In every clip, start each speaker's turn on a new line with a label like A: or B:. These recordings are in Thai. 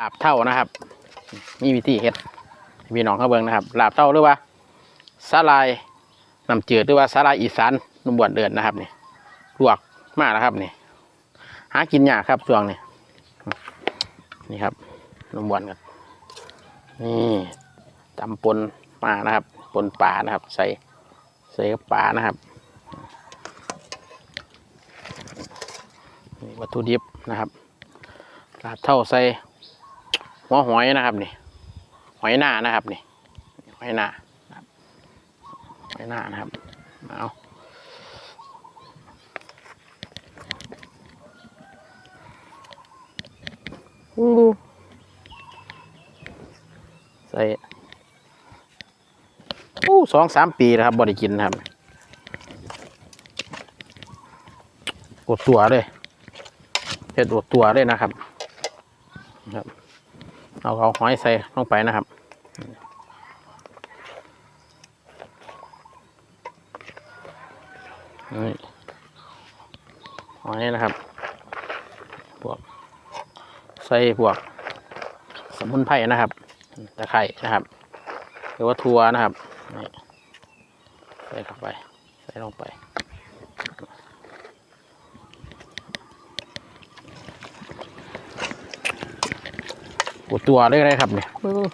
A: ลาบเท่านะครับมีวิธีเฮ็ดพี่น้องเขาเบิ่งนะครับลาบเท่าหรือว่าสาลายน้ำจืดหรือว่าสาลายอีสานนุ่มบวนเดือนนะครับนี่ลวกมากแล้วครับนี่หากินยากครับช่วงนี้นี่ครับนุ่มบวนกันนี่ตำปนมานะครับปนปลานะครับ ใส่ใส่กับปลานะครับนี่วัตถุดิบนะครับลาบเท่าใส่ หัวหอยนะครับนี่หอยหน้านะครับนี่หอยหน้านะครับหอยหน้านะครับเอาอู้ใส่อู้สองสามปีแล้วครับบริกินนะครับอดตัวเลยเผ็ดอดตัวเลยนะครับครับ เอาเอาหอยใส่ลงไปนะครับ นี่หอยนะครับพวกใส่พวก สมุนไพรนะครับตะไคร่นะครับ หรือว่าทัวนะครับนี่ใส่เข้าไป ใส่ลงไป ปูตัวได้เลยครับเนี่ย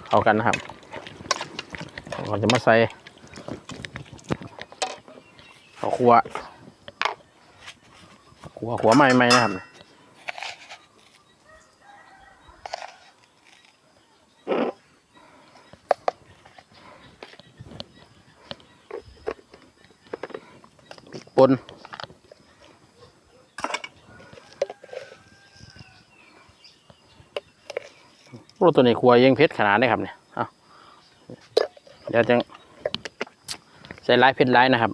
A: เข้ากันนะครับเราจะมาใส่ข้าวคั่วขัวขัวใหม่ๆนะครับพริกป่น โอ้ตัวนี้ครัวยังเพชรขนาดนี้ครับเนี่ยเดี๋ยวจะใส่ลายเพชรลายนะครับ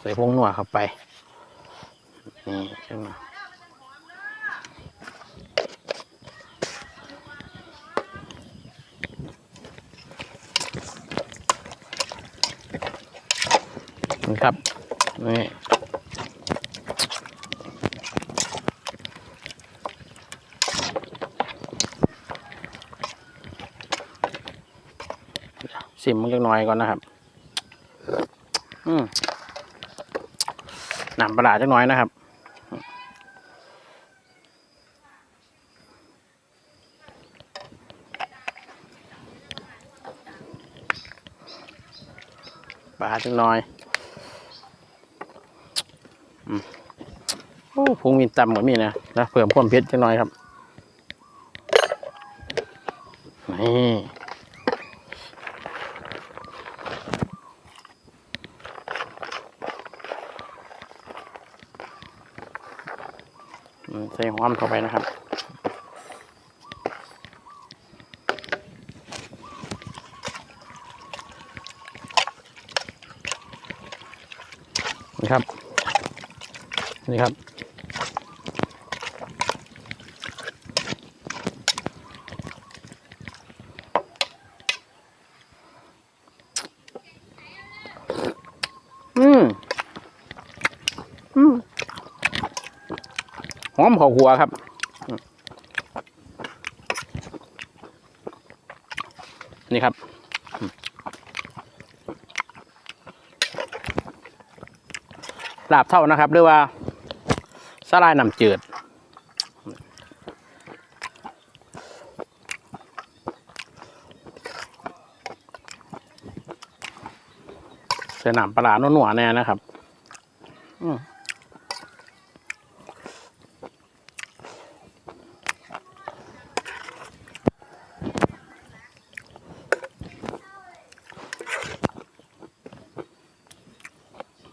A: ใส่พวงนัวเข้าไปนี่จังมานี่ครับนี่ สิมมันจักน่อยก่อนนะครับ อืมน้ำปลาร้าจักน่อยนะครับปลาจักน่อยอืมโอ้พุงมีตำเหมือนมีนะนะเพิ่มความเผ็ดจักน่อยครับ นี่ อืมใส่หอมเข้าไปนะครับ นี่ครับ นี่ครับ อืม อืม หอมข้าวหัวครับนี่ครับ ลาบเท่านะครับหรือว่า สลายน้ำจืดใส่น้ำปลาร้าหนัวๆแน่นะครับ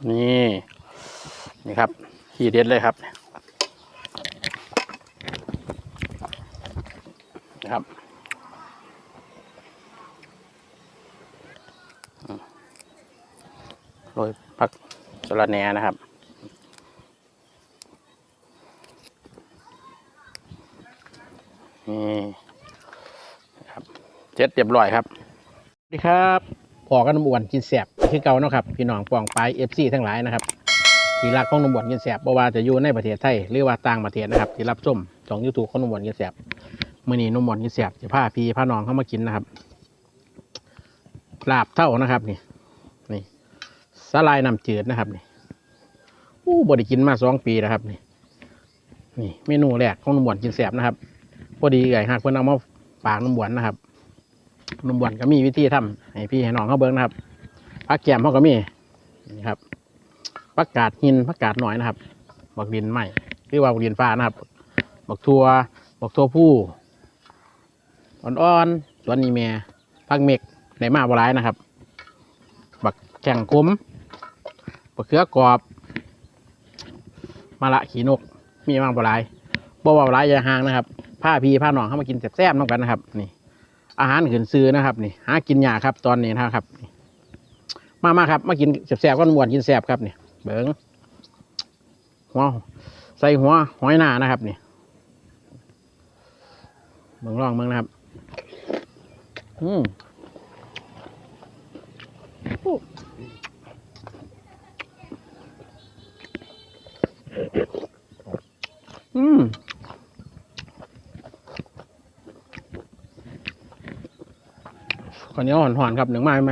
A: นี่ นี่ครับ ขีเด็ดเลยครับอืมโรยผักสะ ระแหนนะครับ นี่ครับเจ็ดเรียบร้อยครับสวัสดีครับพอกันอ้วนกินแสบคือเก่าเนาะครับพี่น้องปองไปเอฟซีทั้งหลายนะครับที่รักของนมบวนกินแสบบ่ว่าจะอยู่ในประเทศไทยหรือว่าต่างประเทศนะครับที่รับชมช่องยูทูบของนมบวนกินแสบมื้อนี้นมบวนกินแสบจะพาพี่พาน้องเข้ามากินนะครับลาบเท่านะครับนี่นี่สลายน้ำจืดนะครับนี่ อู้บ่ได้กินมาสองปีแล้วครับนี่นี่เมนูแรกของนุ่มบวนกินแสบนะครับพอดีไก่หักเพิ่อนเอามาฝากนุ่มบวนนะครับนุ่มบวนก็มีวิธีทำให้พี่ให้น้องเขาเบิ่งนะครับผักแกมเขาก็มีนี่ครับผักกาดหินผักกาดหน่อยนะครับบักดินใหม่หรือว่าบักดินฟ้านะครับบักทัวบักทัวผู้อ่อนๆสวนนี้แม่ผักเมกในมาบหลายนะครับ บักแข่งกลมบักเขือกรอบ มะละขีนก มีมากบหลายบ่ว่าหลายอย่าห่างนะครับผ้าพีผ้าหนองเข้ามากินแซ่บๆน้องกันนะครับ นี่ อาหารขืนซื้อนะครับ นี่ หากินยากครับ ตอนนี้นะครับมามาครับ มากินแซ่บๆก็มวนกินแซ่บครับนี่เบิงหัวใส่หัวหอยหน้านะครับนี่เบิงลองเบิงนะครับ อืมโอ้อืม ขอนี้อ่อนหอนๆครับหนึ่งไม้ไหม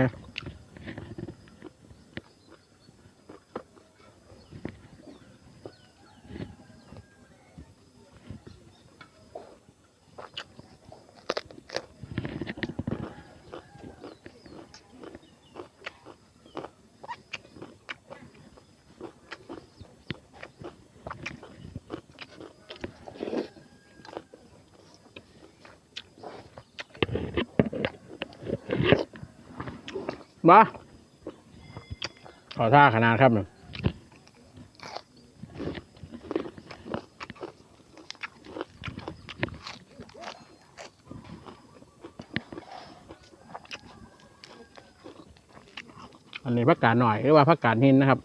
A: มาขอท่าขนาดครับเนี่ยอันนี้พักกาดหน่อยหรือว่าพักกาดหินนะครับ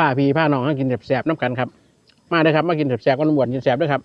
A: ผ้าพี่ผ้าน้องให้กินแสบๆน้ำกันครับ มาเด้ครับมากินแสบๆก็น้ำบวนกินแสบด้วยครับ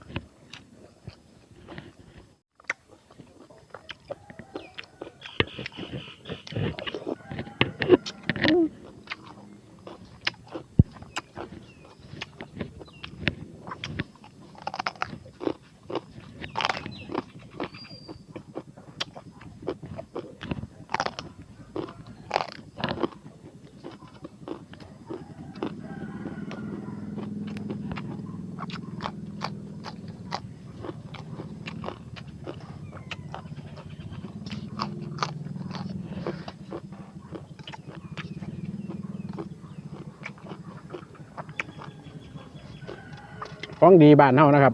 A: ของดีบ้านเฮานะครับ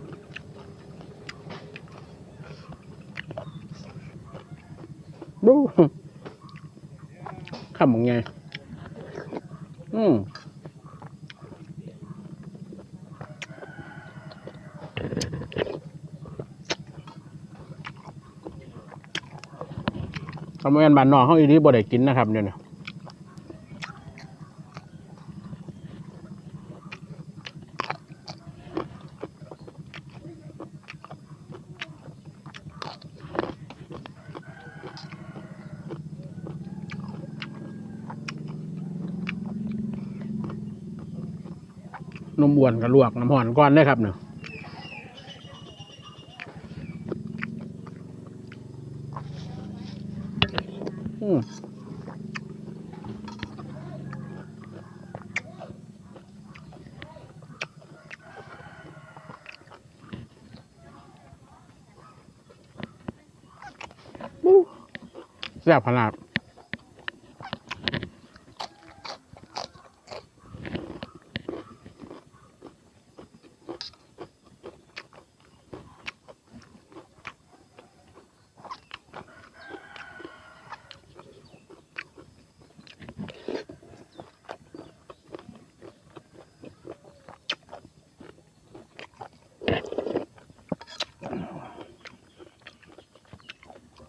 A: ดูคำมึงไง อืมทำไมนบ้านนอกเขาอีนี้บ่ได้กินนะครับเนี่ย อ้วนกับลวกน้ำห่อนก้อนได้ครับเนาะอืมอู้แซ่บขนาด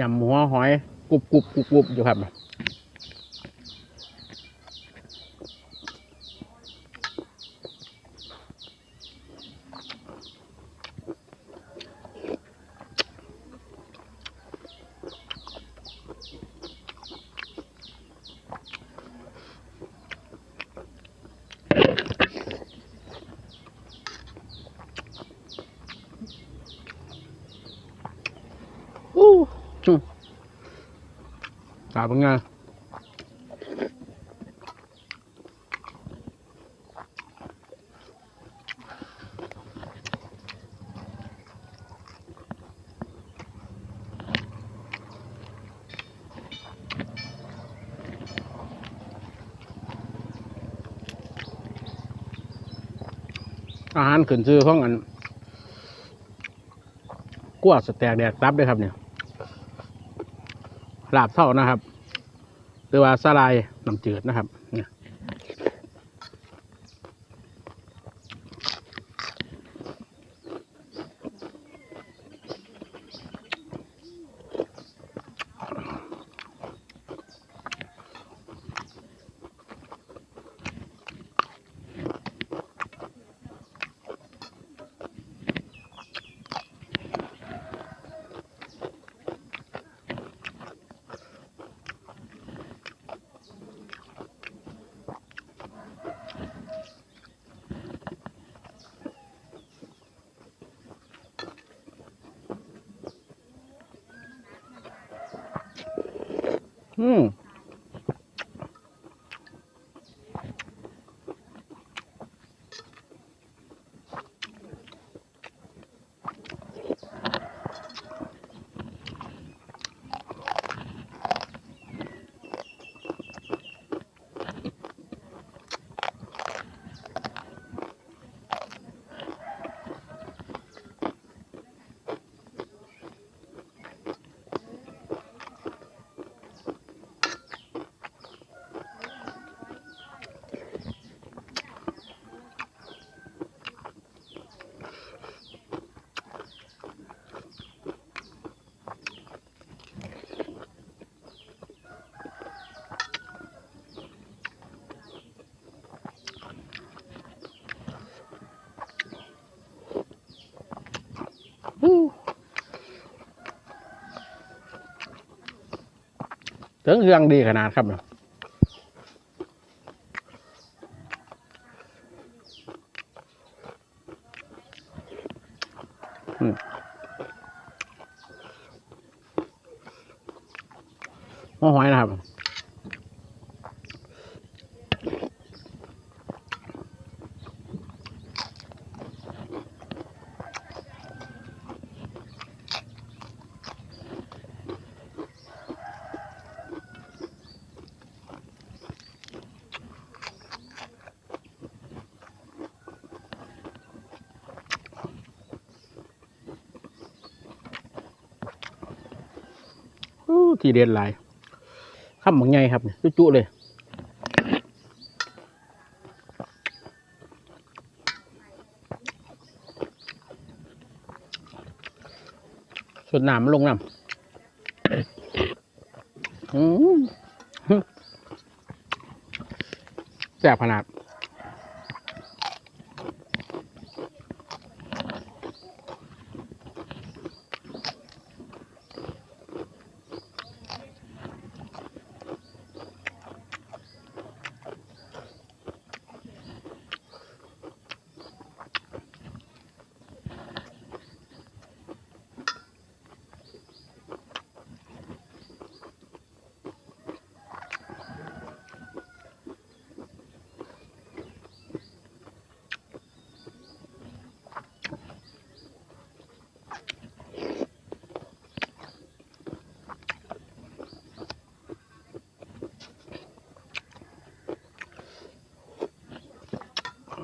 A: ยำหัวหอยกรุบกรุบกรุบกรุบอยู่ครับ อู้จุ๊บ ตาเป็นไงอาหารขึ้นชื่อของอันกั้วสแต็กแดกตับด้วยครับเนี่ย ลาบเท่านะครับ หรือว่าสลายน้ำจืดนะครับ เถึงเครื่องดีขนาดครับเนี่ยอืมหัวหอยนะครับ อู้ ทีเด็ดหลายข้ามบางไงครับจุๆเลยสุดหน้ำมันลงน้ำแซ่บขนาด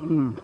A: Mm-hmm.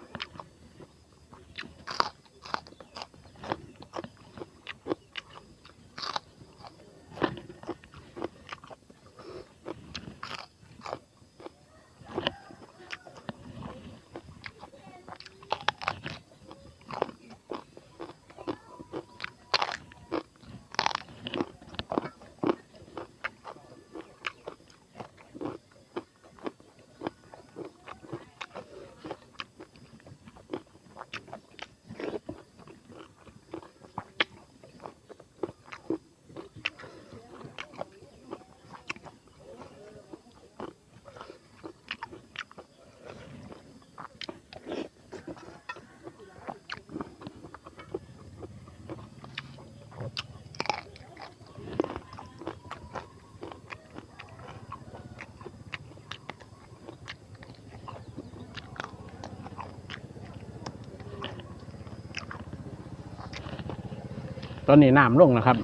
A: ตอนนี้น้ำลงนะครับ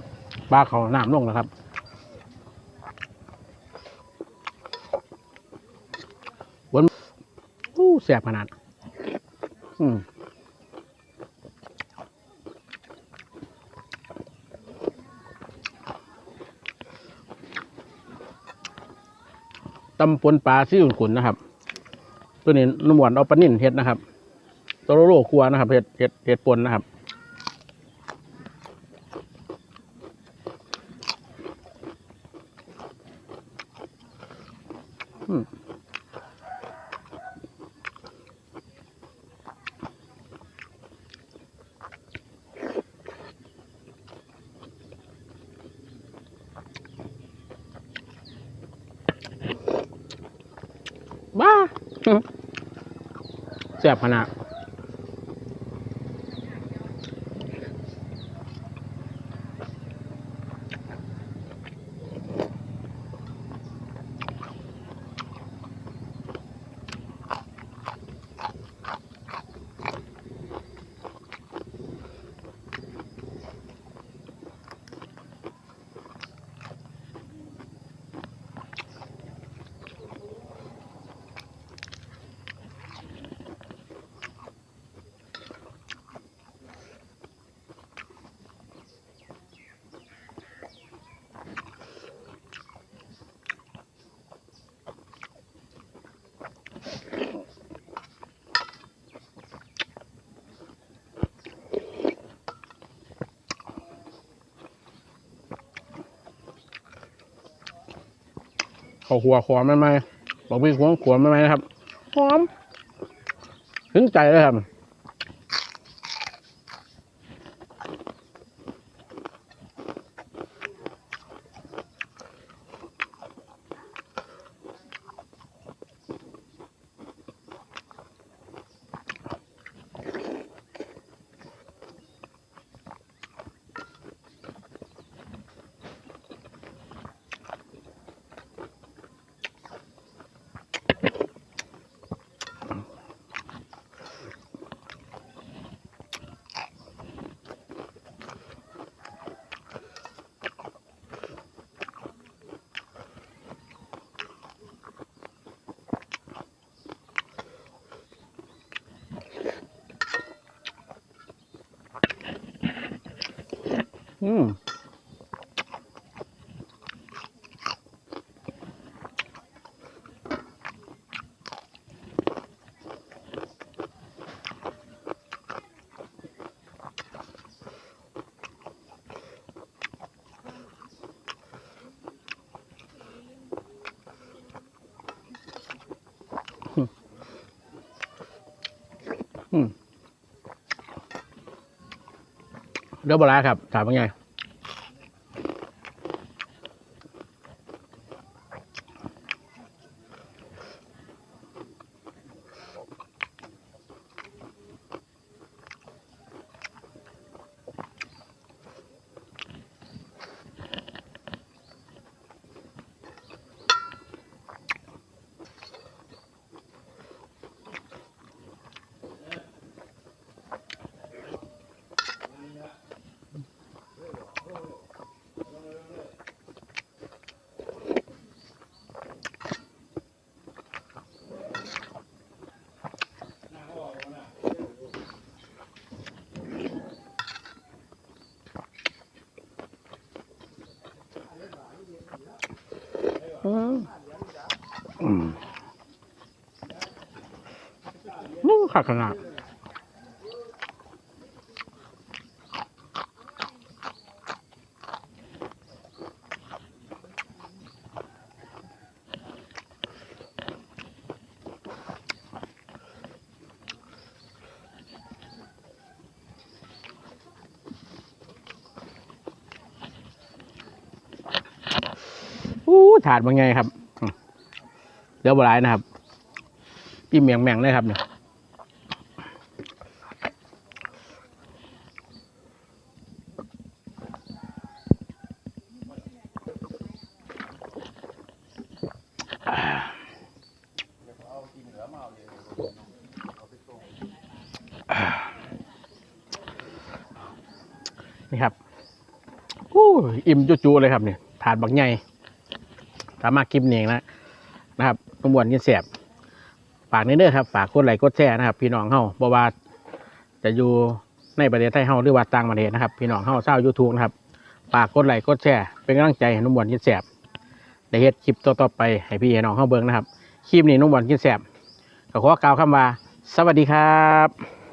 A: ปลาเขาน้ำลงนะครับวนอู้แสบขนาด อืมตำปนปลาซี่ขุนๆนะครับ ตัวนี้นุ่มหวานเอาปลานิ่นเฮ็ดนะครับตัวโลโลครัวนะครับเฮ็ดเฮ็ดเฮ็ดปนนะครับ อืมบ้า แซ่บขนาด เขาหัวขวานไหมบอกพี่หัวขวานไหมนะครับหอมถึงใจเลยครับ อื เดี๋ยวบลาครับถามว่าไง อืมนี่ขาดขนาดอู้ ถาดเป็นไงครับเดี๋ยวบรายนะครับพี่เมียงแมงเลยครับเนี่ยนี่ครับอิ่มจุๆเลยครับเนี่ยถาดบักใหญ่ สามารถกินเองนะนะครับนุ่มบวนกินแสบฝากในเด้อครับฝากกดไลค์กดแชร์นะครับ พี่น้องเฮาเพราะว่าจะอยู่ในประเทศไทยเฮาหรือว่าต่างประเทศนะครับ พี่น้องเฮาเศร้ายูทูบนะครับฝากกดไลค์กดแชร์เป็นกำลังใจให้นุ่มบวนกินแสบได้เฮ็ดคลิปต่อๆไปให้พี่ให้น้องเฮาเบิ่งนะครับคลิปนี้นุ่มบวนกินแสบก็ขอกล่าวคำว่า สวัสดีครับ